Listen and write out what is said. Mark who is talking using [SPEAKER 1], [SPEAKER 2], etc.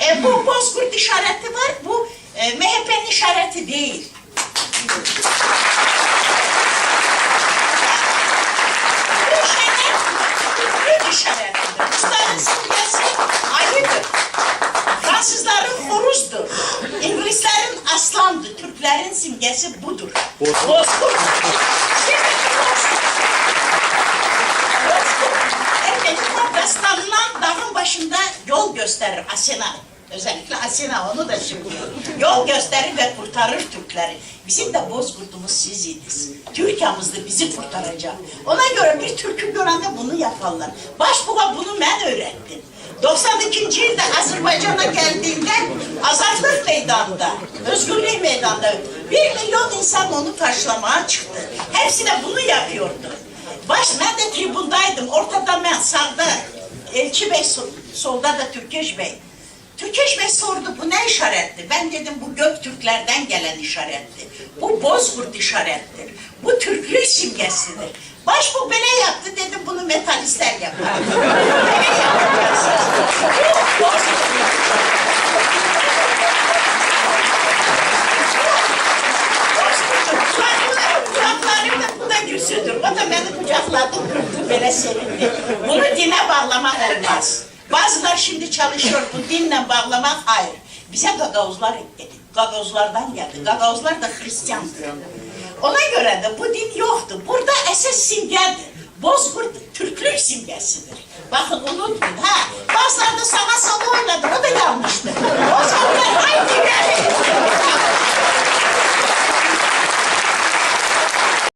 [SPEAKER 1] E, bu bozkurt işareti var, bu e, MHP'nin işareti değil. Bu şeyler Türk'ün işaretidir. Rusların simgesi ayıdır. Fransızların horuzdur. İngilizlerin aslandır. Türklerin simgesi budur. Bozkurt. Bozkurt. Ermeniler rastlanılan dağın başında yol gösterir Asena. Özellikle Asena onu da söylüyor. Yol gösterir ve kurtarır Türkleri. Bizim de bozkurtumuz siziydiniz. Türkiye'mizde bizi kurtaracak. Ona göre bir türkü görende bunu yaparlar. Başbuğa bunu ben öğrettim. 92. yılda Azerbaycan'a geldiğimde Azadlık Meydanı'nda, Özgürlük Meydanı'nda bir milyon insan onu karşılamaya çıktı. Hepsi de bunu yapıyordu. Baş ben de tribundaydım. Ortada ben sağda Elçi Bey solda da Türkeş Bey. Türkeş Bey sordu bu ne işaretti? Ben dedim bu Göktürklerden gelen işaretti. Bu Bozkurt işarettir. Bu Türklük simgesidir. Baş bu bele yaptı dedim bunu metalistler yapar. bele yaptı. Bu Bozkurt. Kulaklarımda bu da güçsüzdür. O da beni kucakladı, kırdı, böyle sevindi. Bunu dine bağlamak olmaz. Bazılar şimdi çalışıyor, bu dinle bağlamak hayır. Bize gagavuzlar dedik. Gagavuzlardan geldi. Gagavuzlar da Hristiyandı. Ona göre de bu din yoktu. Burada esas simgedir. Bozkurt Türklük simgesidir. Bakın unutmayın ha. Bazıları da sağa sola oynadı. O da yanlıştır.